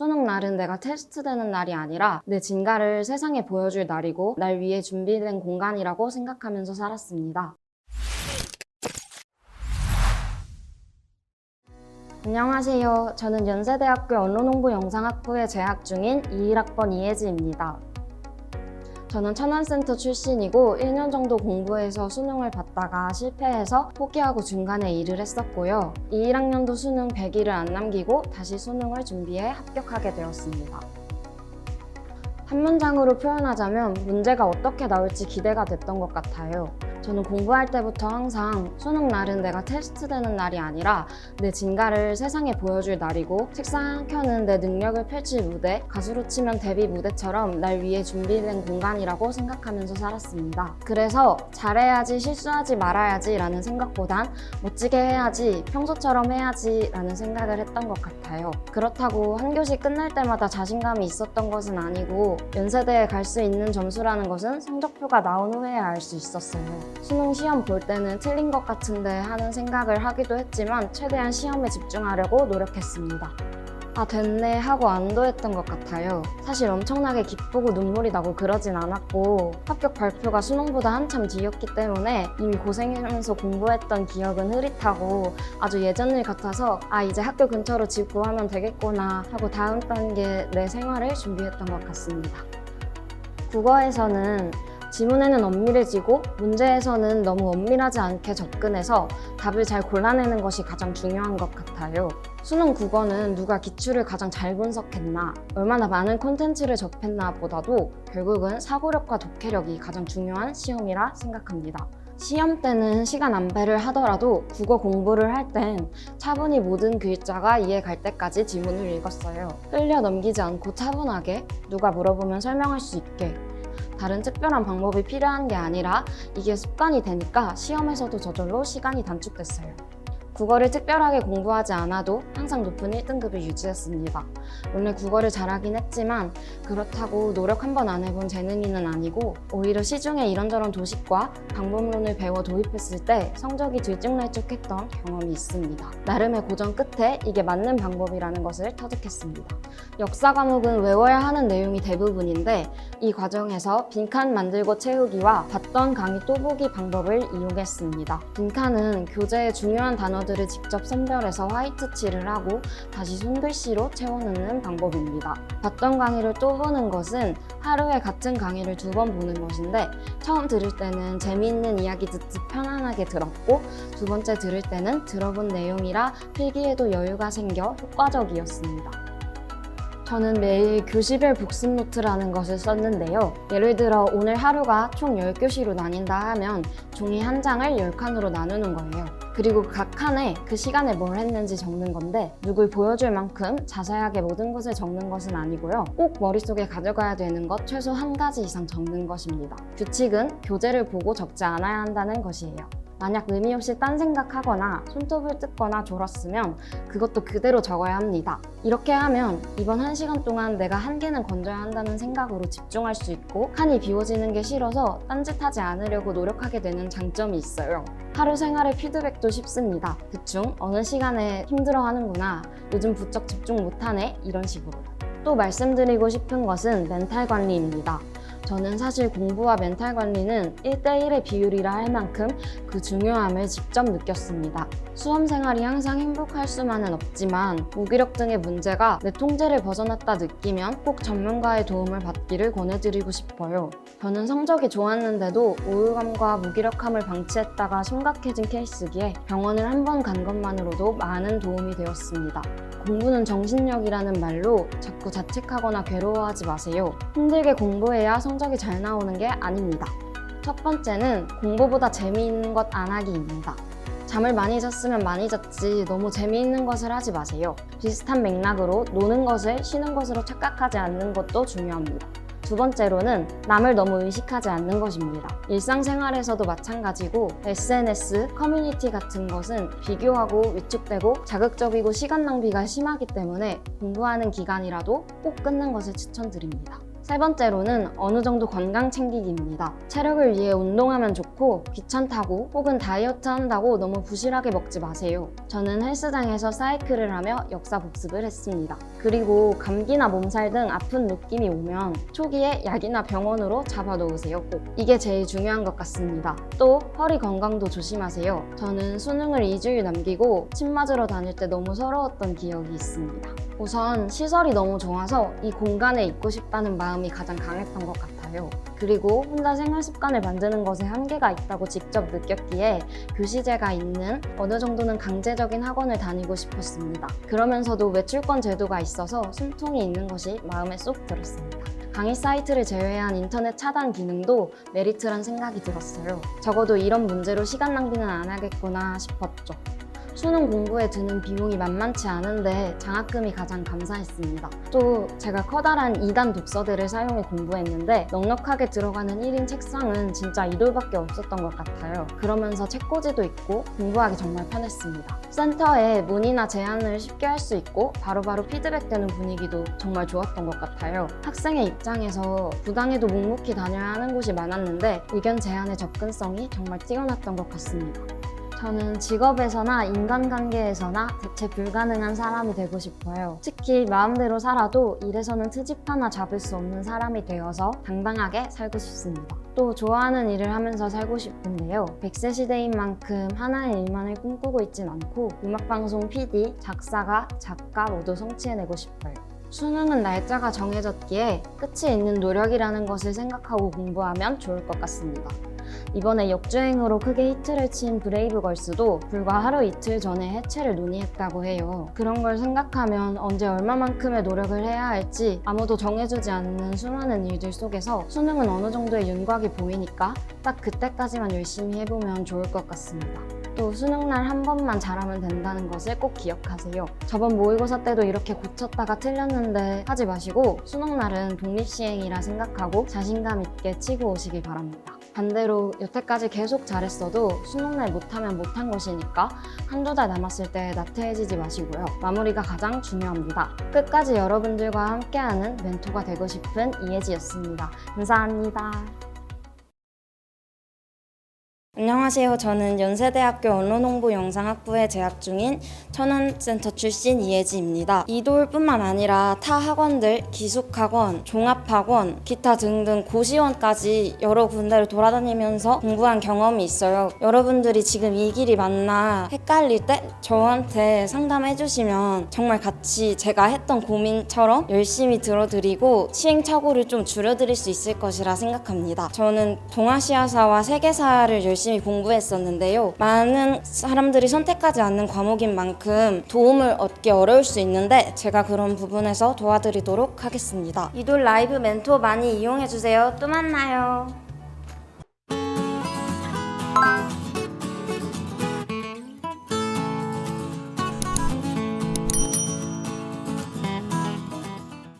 수능 날은 내가 테스트되는 날이 아니라 내 진가를 세상에 보여줄 날이고 날 위해 준비된 공간이라고 생각하면서 살았습니다. 안녕하세요. 저는 연세대학교 언론홍보 영상학부에 재학 중인 21학번 이혜지입니다. 저는 천안센터 출신이고 1년 정도 공부해서 수능을 봤다가 실패해서 포기하고 중간에 일을 했었고요. 21학년도 수능 100일을 안 남기고 다시 수능을 준비해 합격하게 되었습니다. 한 문장으로 표현하자면 문제가 어떻게 나올지 기대가 됐던 것 같아요. 저는 공부할 때부터 항상 수능 날은 내가 테스트 되는 날이 아니라 내 진가를 세상에 보여줄 날이고 책상 한 켠은 내 능력을 펼칠 무대, 가수로 치면 데뷔 무대처럼 날 위해 준비된 공간이라고 생각하면서 살았습니다. 그래서 잘해야지 실수하지 말아야지 라는 생각보단 멋지게 해야지 평소처럼 해야지 라는 생각을 했던 것 같아요. 그렇다고 한 교시 끝날 때마다 자신감이 있었던 것은 아니고 연세대에 갈 수 있는 점수라는 것은 성적표가 나온 후에야 알 수 있었어요. 수능 시험 볼 때는 틀린 것 같은데 하는 생각을 하기도 했지만 최대한 시험에 집중하려고 노력했습니다. 아 됐네 하고 안도했던 것 같아요. 사실 엄청나게 기쁘고 눈물이 나고 그러진 않았고 합격 발표가 수능보다 한참 뒤였기 때문에 이미 고생하면서 공부했던 기억은 흐릿하고 아주 예전 일 같아서 아 이제 학교 근처로 집 구하면 되겠구나 하고 다음 단계 내 생활을 준비했던 것 같습니다. 국어에서는 지문에는 엄밀해지고 문제에서는 너무 엄밀하지 않게 접근해서 답을 잘 골라내는 것이 가장 중요한 것 같아요. 수능 국어는 누가 기출을 가장 잘 분석했나, 얼마나 많은 콘텐츠를 접했나 보다도 결국은 사고력과 독해력이 가장 중요한 시험이라 생각합니다. 시험 때는 시간 안배를 하더라도 국어 공부를 할 땐 차분히 모든 글자가 이해 갈 때까지 지문을 읽었어요. 흘려 넘기지 않고 차분하게 누가 물어보면 설명할 수 있게 다른 특별한 방법이 필요한 게 아니라 이게 습관이 되니까 시험에서도 저절로 시간이 단축됐어요. 국어를 특별하게 공부하지 않아도 항상 높은 1등급을 유지했습니다. 원래 국어를 잘하긴 했지만 그렇다고 노력 한 번 안 해본 재능이는 아니고 오히려 시중에 이런저런 도식과 방법론을 배워 도입했을 때 성적이 들쭉날쭉했던 경험이 있습니다. 나름의 고전 끝에 이게 맞는 방법이라는 것을 터득했습니다. 역사 과목은 외워야 하는 내용이 대부분인데 이 과정에서 빈칸 만들고 채우기와 봤던 강의 또 보기 방법을 이용했습니다. 빈칸은 교재의 중요한 단어 들을 직접 선별해서 화이트 칠을 하고 다시 손글씨로 채워넣는 방법입니다. 봤던 강의를 또 보는 것은 하루에 같은 강의를 두 번 보는 것인데 처음 들을 때는 재미있는 이야기 듣듯 편안하게 들었고 두 번째 들을 때는 들어본 내용이라 필기에도 여유가 생겨 효과적이었습니다. 저는 매일 교시별 복습 노트라는 것을 썼는데요. 예를 들어 오늘 하루가 총 10교시로 나뉜다 하면 종이 한 장을 10칸으로 나누는 거예요. 그리고 각 칸에 그 시간에 뭘 했는지 적는 건데 누굴 보여줄 만큼 자세하게 모든 것을 적는 것은 아니고요. 꼭 머릿속에 가져가야 되는 것 최소 한 가지 이상 적는 것입니다. 규칙은 교재를 보고 적지 않아야 한다는 것이에요. 만약 의미 없이 딴 생각하거나 손톱을 뜯거나 졸았으면 그것도 그대로 적어야 합니다. 이렇게 하면 이번 한 시간 동안 내가 한 개는 건져야 한다는 생각으로 집중할 수 있고 칸이 비워지는 게 싫어서 딴짓하지 않으려고 노력하게 되는 장점이 있어요. 하루 생활의 피드백도 쉽습니다. 대충 어느 시간에 힘들어 하는구나. 요즘 부쩍 집중 못하네. 이런 식으로. 또 말씀드리고 싶은 것은 멘탈 관리입니다. 저는 사실 공부와 멘탈 관리는 1대1의 비율이라 할 만큼 그 중요함을 직접 느꼈습니다. 수험 생활이 항상 행복할 수만은 없지만 무기력 등의 문제가 내 통제를 벗어났다 느끼면 꼭 전문가의 도움을 받기를 권해드리고 싶어요. 저는 성적이 좋았는데도 우울감과 무기력함을 방치했다가 심각해진 케이스기에 병원을 한 번 간 것만으로도 많은 도움이 되었습니다. 공부는 정신력이라는 말로 자꾸 자책하거나 괴로워하지 마세요. 힘들게 공부해야 성 적이 잘 나오는 게 아닙니다. 첫 번째는 공부보다 재미있는 것 안 하기입니다. 잠을 많이 잤으면 많이 잤지 너무 재미있는 것을 하지 마세요. 비슷한 맥락으로 노는 것을 쉬는 것으로 착각하지 않는 것도 중요합니다. 두 번째로는 남을 너무 의식하지 않는 것입니다. 일상생활에서도 마찬가지고 SNS, 커뮤니티 같은 것은 비교하고 위축되고 자극적이고 시간 낭비가 심하기 때문에 공부하는 기간이라도 꼭 끊는 것을 추천드립니다. 세 번째로는 어느 정도 건강 챙기기입니다. 체력을 위해 운동하면 좋고 귀찮다고 혹은 다이어트 한다고 너무 부실하게 먹지 마세요. 저는 헬스장에서 사이클을 하며 역사 복습을 했습니다. 그리고 감기나 몸살 등 아픈 느낌이 오면 초기에 약이나 병원으로 잡아 놓으세요. 꼭. 이게 제일 중요한 것 같습니다. 또 허리 건강도 조심하세요. 저는 수능을 2주일 남기고 침 맞으러 다닐 때 너무 서러웠던 기억이 있습니다. 우선 시설이 너무 좋아서 이 공간에 있고 싶다는 마음이 가장 강했던 것 같아요. 그리고 혼자 생활 습관을 만드는 것에 한계가 있다고 직접 느꼈기에 교시제가 있는 어느 정도는 강제적인 학원을 다니고 싶었습니다. 그러면서도 외출권 제도가 있어서 숨통이 있는 것이 마음에 쏙 들었습니다. 강의 사이트를 제외한 인터넷 차단 기능도 메리트란 생각이 들었어요. 적어도 이런 문제로 시간 낭비는 안 하겠구나 싶었죠. 수능 공부에 드는 비용이 만만치 않은데 장학금이 가장 감사했습니다. 또 제가 커다란 2단 독서대를 사용해 공부했는데 넉넉하게 들어가는 1인 책상은 진짜 이돌밖에 없었던 것 같아요. 그러면서 책꽂이도 있고 공부하기 정말 편했습니다. 센터에 문의나 제안을 쉽게 할 수 있고 바로바로 피드백되는 분위기도 정말 좋았던 것 같아요. 학생의 입장에서 부당해도 묵묵히 다녀야 하는 곳이 많았는데 의견 제안의 접근성이 정말 뛰어났던 것 같습니다. 저는 직업에서나 인간관계에서나 대체 불가능한 사람이 되고 싶어요. 특히 마음대로 살아도 일에서는 트집 하나 잡을 수 없는 사람이 되어서 당당하게 살고 싶습니다. 또 좋아하는 일을 하면서 살고 싶은데요. 100세 시대인 만큼 하나의 일만을 꿈꾸고 있진 않고 음악방송 PD, 작사가, 작가 모두 성취해내고 싶어요. 수능은 날짜가 정해졌기에 끝이 있는 노력이라는 것을 생각하고 공부하면 좋을 것 같습니다. 이번에 역주행으로 크게 히트를 친 브레이브걸스도 불과 하루 이틀 전에 해체를 논의했다고 해요. 그런 걸 생각하면 언제 얼마만큼의 노력을 해야 할지 아무도 정해주지 않는 수많은 일들 속에서 수능은 어느 정도의 윤곽이 보이니까 딱 그때까지만 열심히 해보면 좋을 것 같습니다. 또 수능날 한 번만 잘하면 된다는 것을 꼭 기억하세요. 저번 모의고사 때도 이렇게 고쳤다가 틀렸는데 하지 마시고 수능날은 독립시행이라 생각하고 자신감 있게 치고 오시길 바랍니다. 반대로 여태까지 계속 잘했어도 수능날 못하면 못한 것이니까 한두 달 남았을 때 나태해지지 마시고요. 마무리가 가장 중요합니다. 끝까지 여러분들과 함께하는 멘토가 되고 싶은 이혜지였습니다. 감사합니다. 안녕하세요. 저는 연세대학교 언론홍보 영상학부에 재학 중인 천안센터 출신 이혜지입니다. 이돌뿐만 아니라 타 학원들, 기숙학원, 종합학원, 기타 등등 고시원까지 여러 군데를 돌아다니면서 공부한 경험이 있어요. 여러분들이 지금 이 길이 맞나 헷갈릴 때 저한테 상담해 주시면 정말 같이 제가 했던 고민처럼 열심히 들어드리고 시행착오를 좀 줄여드릴 수 있을 것이라 생각합니다. 저는 동아시아사와 세계사를 열심히 공부했었는데요. 많은 사람들이 선택하지 않는 과목인 만큼 도움을 얻기 어려울 수 있는데 제가 그런 부분에서 도와드리도록 하겠습니다. 이돌 라이브 멘토 많이 이용해주세요. 또 만나요.